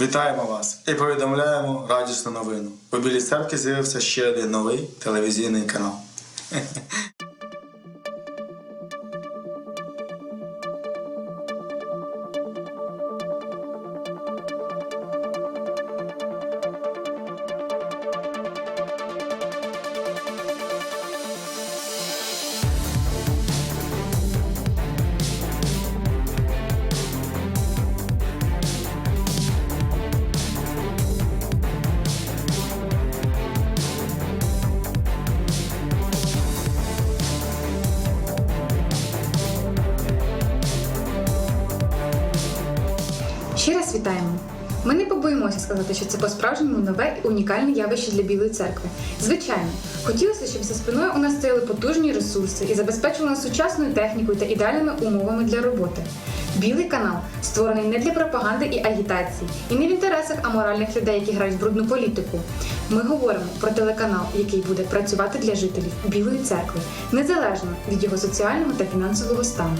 Вітаємо вас і повідомляємо радісну новину. У Білій церкві з'явився ще один новий телевізійний канал. Побоїмося сказати, що це по-справжньому нове і унікальне явище для Білої церкви. Звичайно, хотілося, щоб за спиною у нас стояли потужні ресурси і забезпечили нас сучасною технікою та ідеальними умовами для роботи. Білий канал створений не для пропаганди і агітації, і не в інтересах аморальних людей, які грають в брудну політику. Ми говоримо про телеканал, який буде працювати для жителів Білої церкви, незалежно від його соціального та фінансового стану.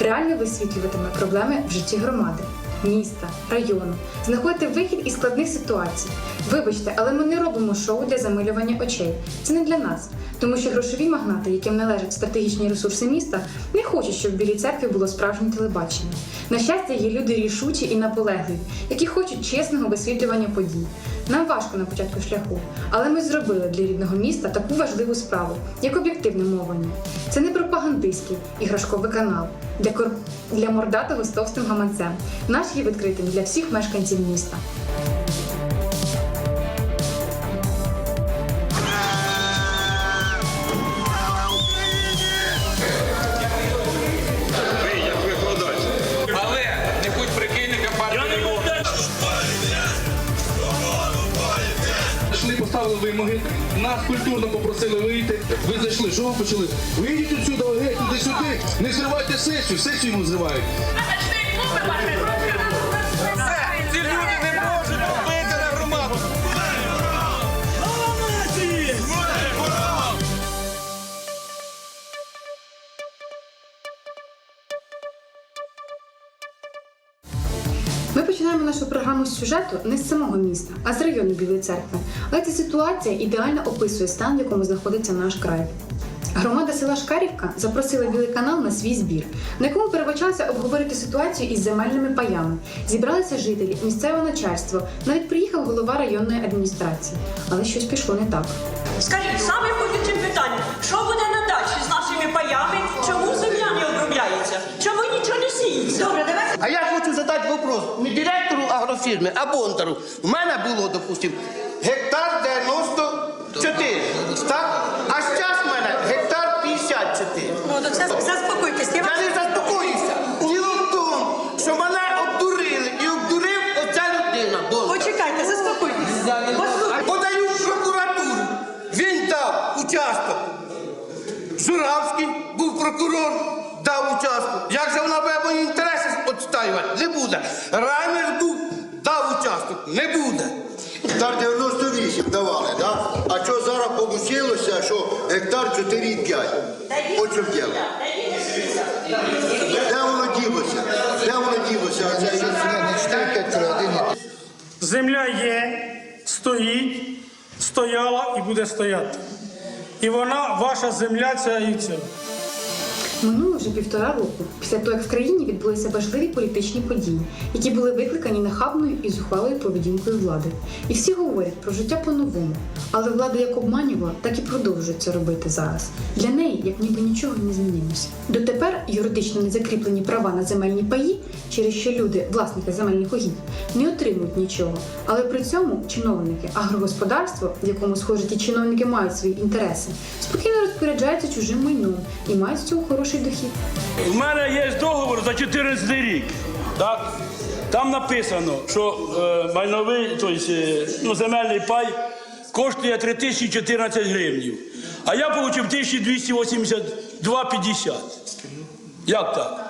Реально висвітлюватиме проблеми в житті громади міста, району, Знаходьте вихід із складних ситуацій. Вибачте, але ми не робимо шоу для замилювання очей. Це не для нас, тому що грошові магнати, яким належать стратегічні ресурси міста, не хочуть, щоб в Білій церкві було справжнє телебачення. На щастя, є люди рішучі і наполегливі, які хочуть чесного висвітлювання подій. Нам важко на початку шляху, але ми зробили для рідного міста таку важливу справу, як об'єктивне мовлення. Це не пропагандистський іграшковий канал для кор... для мордатого з товстим гаманцем. Наш є відкритим для всіх мешканців міста. Вимоги, нас культурно попросили вийти. Ви зайшли, що ви почали? Вийдіть отсюди, геть, туди сюди, не зривайте сесію, сесію йому зривають. Сюжету не з самого міста, а з району Білої церкви. Але ця ситуація ідеально описує стан, в якому знаходиться наш край. Громада села Шкарівка запросила Білий канал на свій збір, на якому передбачалося обговорити ситуацію із земельними паями. Зібралися жителі, місцеве начальство, навіть приїхав голова районної адміністрації. Але щось пішло не так. Скажіть, саме директору агрофірми, а Бондару. В мене було, допустим, гектар 94, так? А зараз в мене гектар 54. Ну, то це заспокойтесь. Я Я не заспокоюся. Діло в тому, що мене обдурили і обдурив оця людина. Почекайте, заспокойтесь. Подаю в прокуратуру. Він дав участок. Журавський був прокурор, дав участок. Як же вона буде мої інтереси відстоювати? Не буде. Ранер був, дав участок. Не буде. Гектар 98 давали, да? А що зараз вийшло, що гектар 4,5? От чому діло. Де воно ділося? Де воно ділося? Земля є, стоїть, стояла і буде стояти. І вона, ваша земля, ця і ця. Минуло вже півтора року після того, як в країні відбулися важливі політичні події, які були викликані нахабною і зухвалою поведінкою влади. І всі говорять про життя по-новому. Але влада як обманювала, так і продовжує це робити зараз. Для неї, як ніби нічого не змінилося. Дотепер юридично не закріплені права на земельні паї, через що люди, власники земельних угідь, не отримують нічого. Але при цьому чиновники, агрогосподарство, в якому схоже ті чиновники мають свої інтереси, спокійно розпоряджаються чужим майном і мають з цього хороший дохід. У мене є договор за 14 рік. Так? Там написано, що е, майновий, тобто, е, ну, земельний пай коштує 3014 гривнів. А я отримав 1282,50. Як так?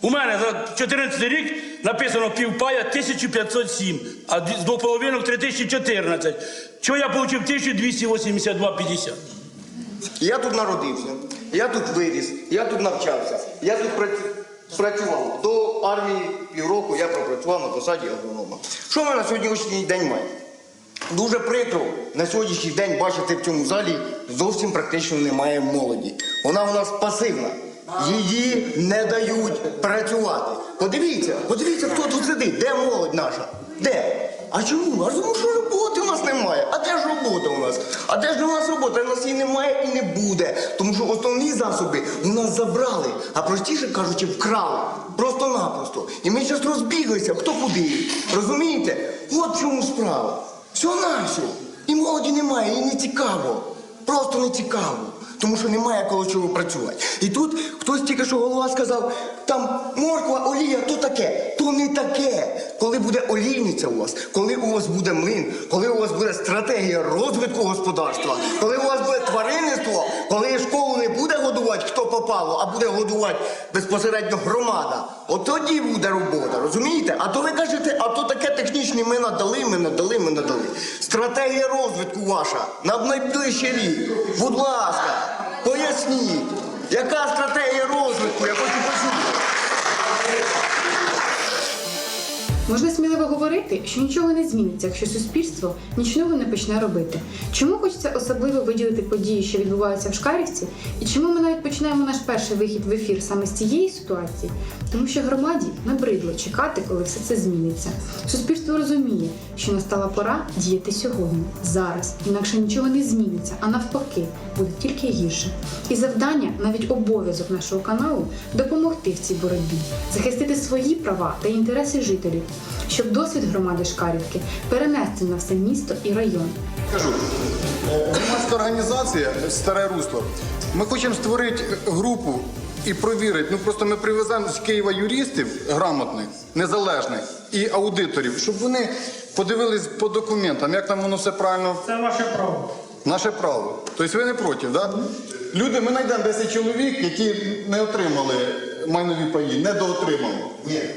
У мене за 14 рік написано півпая 1507, а двох половинок 3014. Чого я отримав 1282,50? Я тут народився, я тут виріс, я тут навчався, я тут працював. До армії півроку я пропрацював на посаді агронома. Що ми на сьогоднішній день маємо? Дуже прикро на сьогоднішній день бачити в цьому залі зовсім практично немає молоді. Вона у нас пасивна. Її не дають працювати. Подивіться, подивіться, хто тут сидить. Де молодь наша? Де? А чому? А тому що роботи у нас немає. А де ж робота у нас? А де ж у нас робота? У нас її немає і не буде. Тому що основні засоби у нас забрали, а простіше кажучи, вкрали. Просто-напросто. І ми зараз розбіглися, хто куди. Розумієте? От в чому справа. Все нащо. І молоді немає, їй не цікаво. Просто не цікаво. Тому що немає коло чого працювати. І тут хтось тільки що голова сказав, там морква, олія, то таке. То не таке. Коли буде олійниця у вас, коли у вас буде млин, коли у вас буде стратегія розвитку господарства, коли у вас буде тваринництво, коли школу не буде годувати, хто попало, а буде годувати безпосередньо громада. От тоді буде робота, розумієте? А то ви кажете, а то таке технічне ми надали, ми надали, ми надали. Стратегія розвитку ваша на найближчий рік. Будь ласка, поясніть, яка стратегія розвитку, я хочу почути. Можна сміливо говорити, що нічого не зміниться, якщо суспільство нічого не почне робити. Чому хочеться особливо виділити події, що відбуваються в Шкарівці, і чому ми навіть починаємо наш перший вихід в ефір саме з цієї ситуації? Тому що громаді набридло чекати, коли все це зміниться. Суспільство розуміє, що настала пора діяти сьогодні, зараз, інакше нічого не зміниться, а навпаки, буде тільки гірше. І завдання, навіть обов'язок нашого каналу допомогти в цій боротьбі, захистити свої права та інтереси жителів, щоб досвід громади Шкарівки перенести на все місто і район. Кажу, громадська організація Старе Русло. Ми хочемо створити групу і провірити. Ну просто ми привеземо з Києва юристів грамотних, незалежних і аудиторів, щоб вони подивились по документам, як там воно все правильно. Це ваше право. Наше право. Тобто ви не проти, да? Люди, ми знайдемо 10 чоловік, які не отримали майнові паї, недоотримали. Є.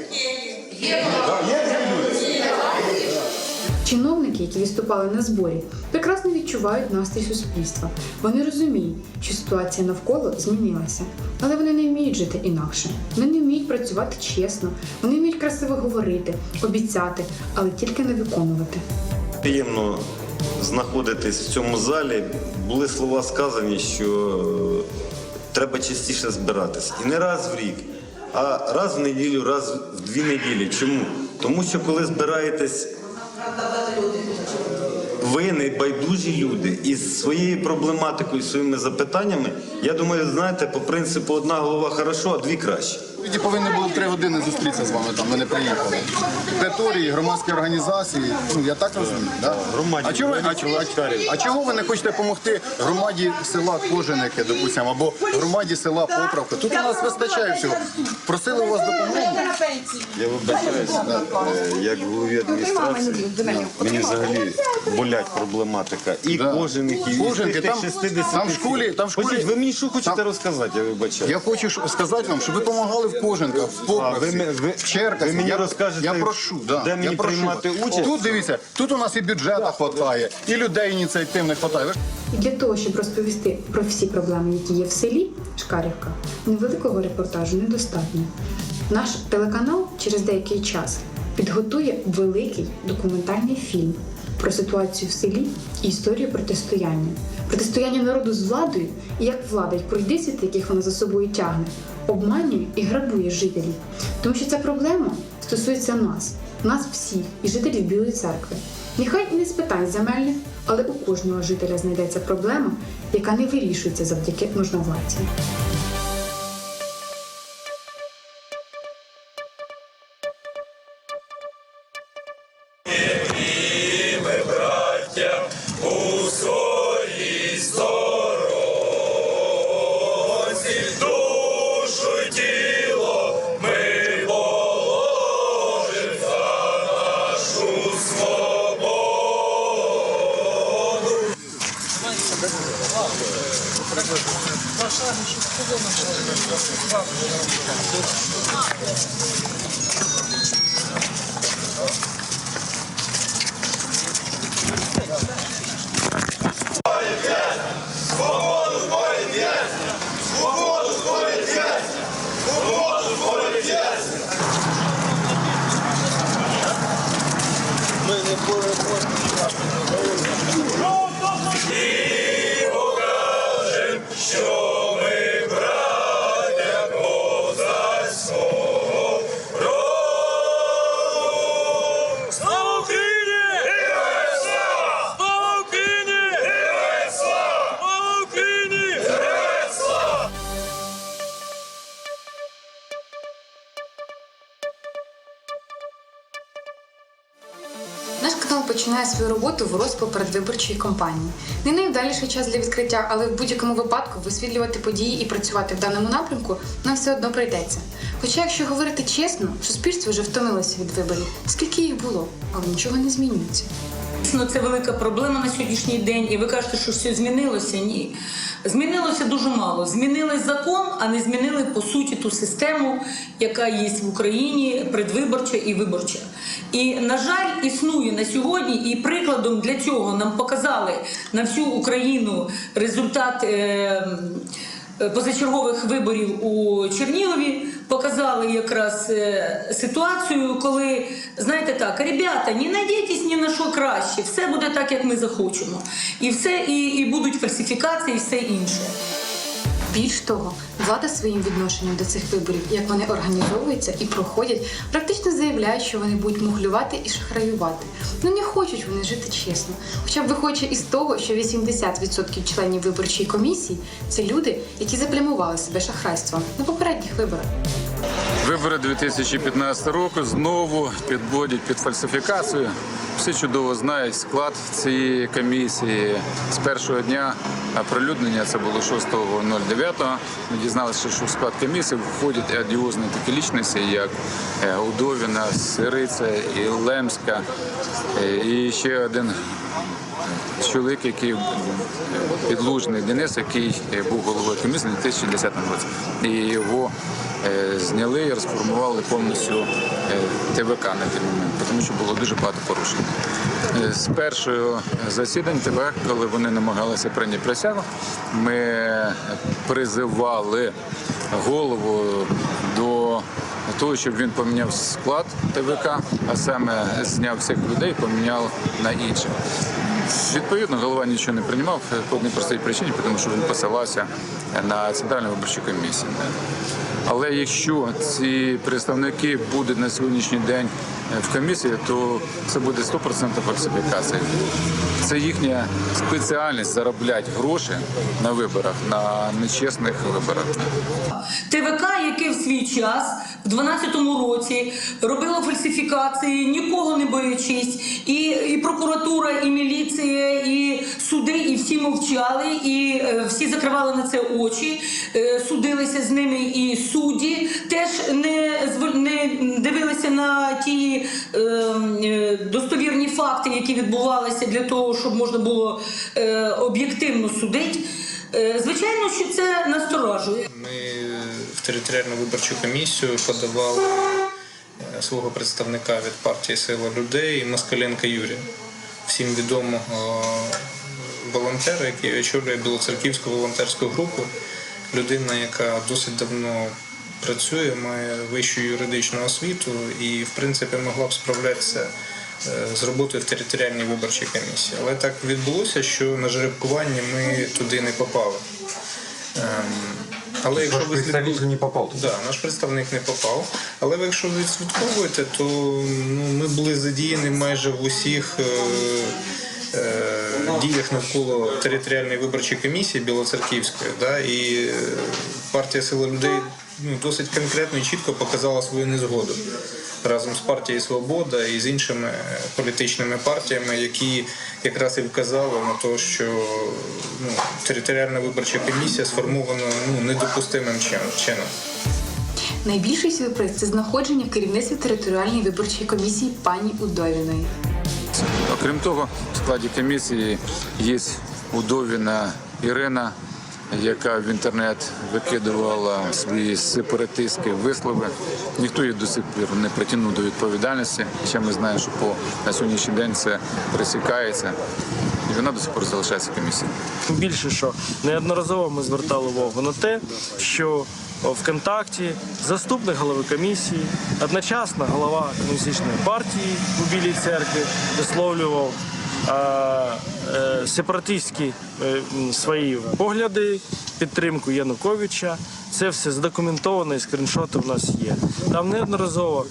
Чиновники, які виступали на зборі, прекрасно відчувають настрій суспільства. Вони розуміють, що ситуація навколо змінилася, але вони не вміють жити інакше. Вони не вміють працювати чесно, вони вміють красиво говорити, обіцяти, але тільки не виконувати. Приємно знаходитись в цьому залі. Були слова сказані, що е, треба частіше збиратись. І не раз в рік, а раз в неділю, раз в дві неділі. Чому? Тому що коли збираєтесь ви небайдужі люди із своєю проблематикою, своїми запитаннями, я думаю, знаєте, по принципу одна голова хорошо, а дві краще. Люди повинні були три години зустрітися з вами там, ми не приїхали. Території, громадські організації, ну я так розумію, да? Громаді, а чого, ви, а, чого, а, чого ви не хочете допомогти громаді села Коженики, допустимо, або громаді села Поправка? Тут у нас вистачає всього. Просили у вас допомогу. Я вибачаюся, е, як голові адміністрації, мені взагалі болять проблематика. І Да. і Коженки, тих там- 60 там в школі- там в школі- ви мені що хочете Там- розказати, я вибачаю. Я хочу ж сказати вам, щоб ви допомагали в Коженках, в ви ви- в Черкасі. ви мені я, розкажете, я прошу, да, де мені я прошу приймати участь? Тут дивіться, тут у нас і бюджету вистачає, і людей ініціативних ж І для того, щоб розповісти про всі проблеми, які є в селі Шкарівка, невеликого репортажу недостатньо. Наш телеканал через деякий час підготує великий документальний фільм про ситуацію в селі і історію протистояння. Протистояння народу з владою і як влада й пройдисвіти, яких вона за собою тягне, обманює і грабує жителів. Тому що ця проблема стосується нас, нас всіх і жителів Білої церкви. Нехай і не з питань земельних, але у кожного жителя знайдеться проблема, яка не вирішується завдяки можновладці. Свободу, починає свою роботу в розпал передвиборчої кампанії. Не найвдаліший час для відкриття, але в будь-якому випадку висвітлювати події і працювати в даному напрямку нам все одно прийдеться. Хоча, якщо говорити чесно, суспільство вже втомилося від виборів. Скільки їх було, але нічого не змінюється. Дійсно, це велика проблема на сьогоднішній день. І ви кажете, що все змінилося? Ні. Змінилося дуже мало. Змінили закон, а не змінили по суті ту систему, яка є в Україні, предвиборча і виборча. І на жаль, існує на сьогодні, і прикладом для цього нам показали на всю Україну результат. Е- позачергових виборів у Чернігові показали якраз е, ситуацію, коли знаєте так, ребята, не надійтесь ні на що краще, все буде так, як ми захочемо, і все, і, і будуть фальсифікації, і все інше. Більш того, влада своїм відношенням до цих виборів, як вони організовуються і проходять, практично заявляють, що вони будуть муглювати і шахраювати. Ну не хочуть вони жити чесно. Хоча б виходячи із того, що 80% членів виборчої комісії це люди, які заплямували себе шахрайством на попередніх виборах. Вибори 2015 року знову підводять під фальсифікацію. Всі чудово знають склад цієї комісії з першого дня оприлюднення. Це було 6.09. Ми дізналися, що в склад комісії входять адіозні такі лічності, як е, Удовіна, Сириця і Лемська, е, і ще один чоловік, який підлужний Денис, який е, був головою комісії у 2010 році. І його е, зняли і розформували повністю е, ТВК на той момент, тому що було дуже багато порушень. З першого засідань ТВК, коли вони намагалися прийняти присягу, ми призивали голову до того, щоб він поміняв склад ТВК, а саме зняв всіх людей, поміняв на інших. Відповідно, голова нічого не приймав по одній простій причині, тому що він посилався на центральну виборчу комісію. Але якщо ці представники будуть на сьогоднішній день в комісії, то це буде 100% фальсифікація. Це їхня спеціальність заробляти гроші на виборах, на нечесних виборах. ТВК, яке в свій час, в 12-му році, робило фальсифікації, нікого не боячись, і, і прокуратура, і міліція, і суди, і всі мовчали, і е, всі закривали на це очі, е, судилися з ними і судді, теж не, не дивилися на ті е, е, достовірні факти, які відбувалися для того, щоб можна було е, об'єктивно судити. Е, Звичайно, що це насторажує. Ми в територіальну виборчу комісію подавали е, свого представника від партії Сила людей Москаленка Юрія. Всім відомого волонтера, який очолює Білоцерківську волонтерську групу. Людина, яка досить давно працює, має вищу юридичну освіту і, в принципі, могла б справлятися е, з роботою в територіальній виборчій комісії. Але так відбулося, що на жеребкуванні ми туди не попали. Ем, Але якщо ви представник не попав. Да, наш представник не попав. Але ви якщо ви відслідковуєте, то ну, ми були задіяні майже в усіх е, е, діях навколо територіальної виборчої комісії Білоцерківської. Да, і е, партія Сила людей ну, досить конкретно і чітко показала свою незгоду разом з партією Свобода і з іншими е, політичними партіями, які якраз і вказали на те, що ну, територіальна виборча комісія сформована ну, недопустимим чином. Найбільший сюрприз це знаходження в керівництві територіальної виборчої комісії пані Удовіної. Окрім того, в складі комісії є Удовіна Ірина, яка в інтернет викидувала свої сепаратистські вислови. Ніхто її до сих пір не притягнув до відповідальності. Ще ми знаємо, що по на сьогоднішній день це пресікається, і вона до сих пор залишається в комісії. Більше що неодноразово ми звертали увагу на те, що ВКонтакті, заступник голови комісії, одночасно голова комуністичної партії у Білій церкві висловлював сепаратистські е, свої погляди, підтримку Януковича. Це все задокументовано і скріншоти в нас є. Там неодноразово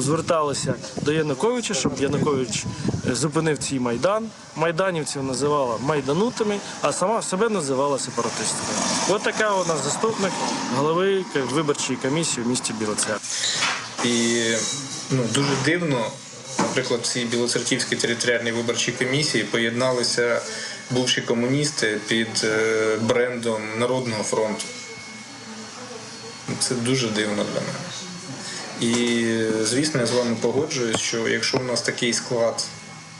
зверталися до Януковича, щоб Янукович е, зупинив цей майдан. Майданівців називала майданутами, а сама себе називала сепаратисткою. От така у нас заступник голови виборчої комісії в місті Біла Церква. І ну, дуже дивно, наприклад, в цій Білоцерківській територіальній виборчій комісії поєдналися бувші комуністи під е, брендом Народного фронту. Це дуже дивно для мене. І, звісно, я з вами погоджуюсь, що якщо у нас такий склад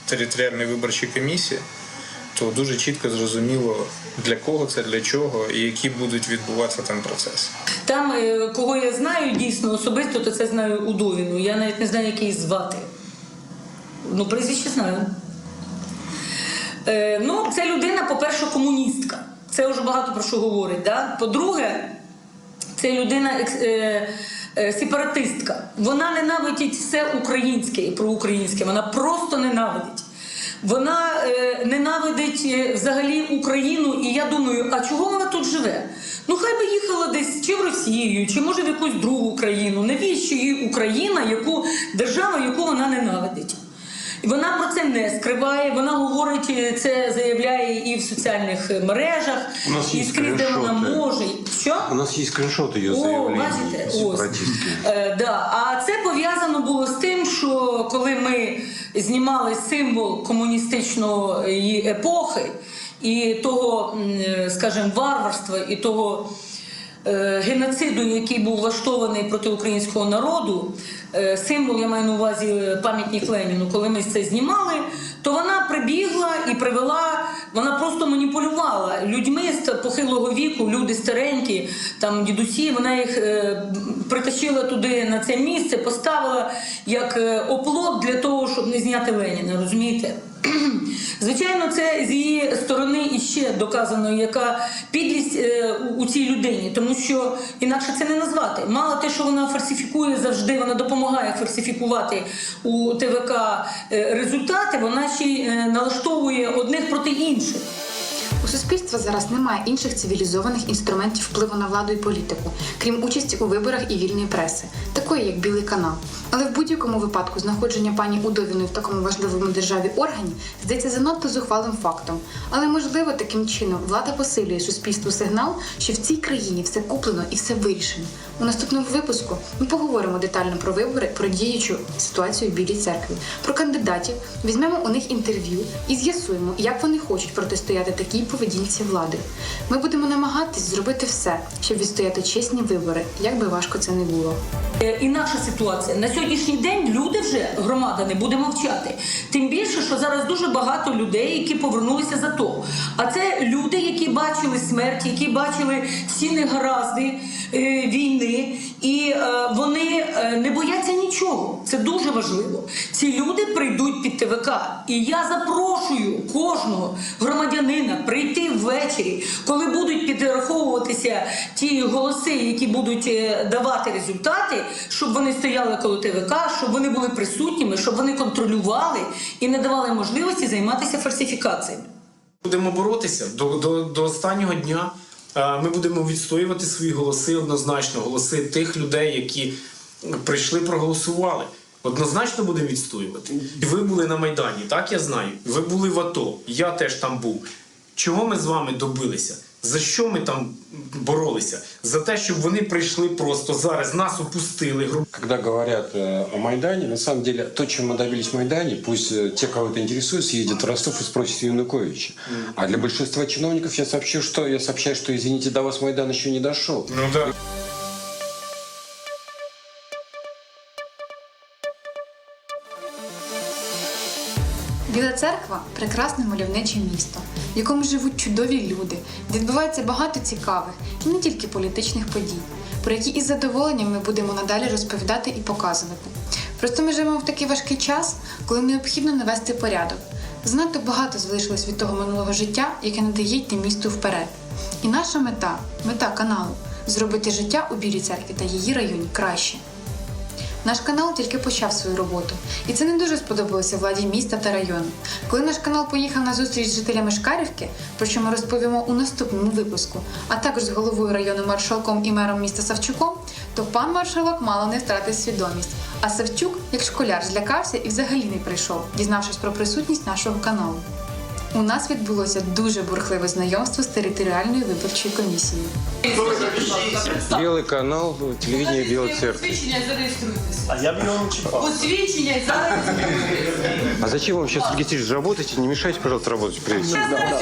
територіальної виборчої комісії, то дуже чітко зрозуміло, для кого це, для чого і які будуть відбуватися там процеси. Там, е, кого я знаю дійсно особисто, то це знаю Удовіну. Я навіть не знаю, як її звати. Ну, прізвище знаю. Е, ну, це людина, по-перше, комуністка. Це вже багато про що говорить. Да? По-друге, це людина е, е, сепаратистка. Вона ненавидить все українське і проукраїнське. Вона просто ненавидить. Вона е, ненавидить е, взагалі Україну, і я думаю, а чого вона тут живе? Ну хай би їхала десь чи в Росію, чи може в якусь другу країну. Навіщо їй Україна, яку держава, яку вона ненавидить? Вона про це не скриває. Вона говорить, е, це заявляє і в соціальних е, мережах, У нас і скрізь, де вона може. Що? У нас скриншот ее О, бачите, Е, да. А це пов'язано було з тим, що коли ми знімали символ комуністичної епохи і того, скажімо, варварства і того. Геноциду, який був влаштований проти українського народу, символ, я маю на увазі е, пам'ятник Леніну, коли ми це знімали, то вона прибігла і привела, вона просто маніпулювала людьми з похилого віку, люди старенькі, там дідусі, вона їх е, притащила туди на це місце, поставила як е, оплот для того, щоб не зняти Леніна, розумієте? Звичайно, це з її сторони іще доказано, яка підлість е, у- у цій людині, тому що інакше це не назвати. Мало те, що вона фальсифікує завжди, вона допомагає фальсифікувати у ТВК е, результати, вона ще й е, налаштовує одних проти інших. У суспільства зараз немає інших цивілізованих інструментів впливу на владу і політику, крім участі у виборах і вільної преси, такої як Білий канал. Але в будь-якому випадку знаходження пані Удовіної в такому важливому державі органі здається занадто зухвалим фактом. Але можливо таким чином влада посилює суспільству сигнал, що в цій країні все куплено і все вирішено. У наступному випуску ми поговоримо детально про вибори, про діючу ситуацію в Білій церкві, про кандидатів, візьмемо у них інтерв'ю і з'ясуємо, як вони хочуть протистояти такій поведінці влади. Ми будемо намагатись зробити все, щоб відстояти чесні вибори, як би важко це не було. Е, Інакша ситуація. На сьогоднішній день люди вже, громада, не буде мовчати. Тим більше, що зараз дуже багато людей, які повернулися за то. А це люди, які бачили смерть, які бачили всі негаразди е, війни, і е, вони е, не бояться нічого. Це дуже важливо. Ці люди прийдуть під ТВК. І я запрошую кожного громадянина прийти ввечері, коли будуть підраховуватися ті голоси, які будуть е, давати результати, щоб вони стояли коло ТВК, щоб вони були присутніми, щоб вони контролювали і не давали можливості займатися фальсифікаціями. Будемо боротися до, до, до останнього дня. Е, Ми будемо відстоювати свої голоси однозначно, голоси тих людей, які прийшли, проголосували. Однозначно будемо відстоювати. І ви були на Майдані, так я знаю. Ви були в АТО, я теж там був. Чого ми з вами добилися? За що ми там боролися? За те, щоб вони прийшли просто зараз, нас опустили. гру- Когда говорят э, о Майдане, на самом деле то, чем мы добились в Майдане, пусть э, те, кого это интересует, съездят в Ростов и спросят Януковича. А для большинства чиновников я сообщу, что я сообщаю, что извините, до вас Майдан еще не дошел. Ну да. Біла церква прекрасне мальовниче місто, в якому живуть чудові люди, де відбувається багато цікавих і не тільки політичних подій, про які із задоволенням ми будемо надалі розповідати і показувати. Просто ми живемо в такий важкий час, коли необхідно навести порядок. Занадто багато залишилось від того минулого життя, яке не дає йти місту вперед. І наша мета, мета каналу зробити життя у Білій церкві та її районі краще. Наш канал тільки почав свою роботу, і це не дуже сподобалося владі міста та району. Коли наш канал поїхав на зустріч з жителями Шкарівки, про що ми розповімо у наступному випуску, а також з головою району маршалком і мером міста Савчуком, то пан маршалок мало не втратив свідомість. А Савчук, як школяр, злякався і взагалі не прийшов, дізнавшись про присутність нашого каналу. У нас відбулося дуже бурхливе знайомство з територіальною виборчою комісією. Белый канал, телевидение Белой Церкви. Посвідчення зареєструйтесь. А я б його не чіпав. Посвідчення зареєструйтесь. А зачем вам сейчас регистрируетесь? Работайте, не мешайте, пожалуйста, работать. Привет.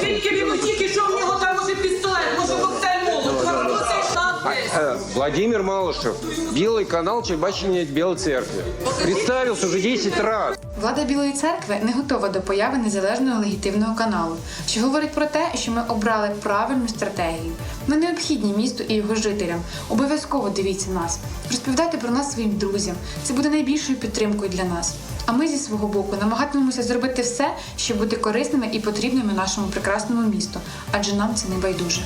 Звідки він тільки що в нього там може пістолет, може коктейль молот, це штаб Э, Владимир Малышев, Белый канал, телебачение Белой Церкви. Представился уже 10 раз. Влада Білої церкви не готова до появи незалежного легітимного каналу, що говорить про те, що ми обрали правильну стратегію. Ми необхідні місту і його жителям. Обов'язково дивіться нас. Розповідайте про нас своїм друзям. Це буде найбільшою підтримкою для нас. А ми зі свого боку намагатимемося зробити все, щоб бути корисними і потрібними нашому прекрасному місту, адже нам це не байдуже.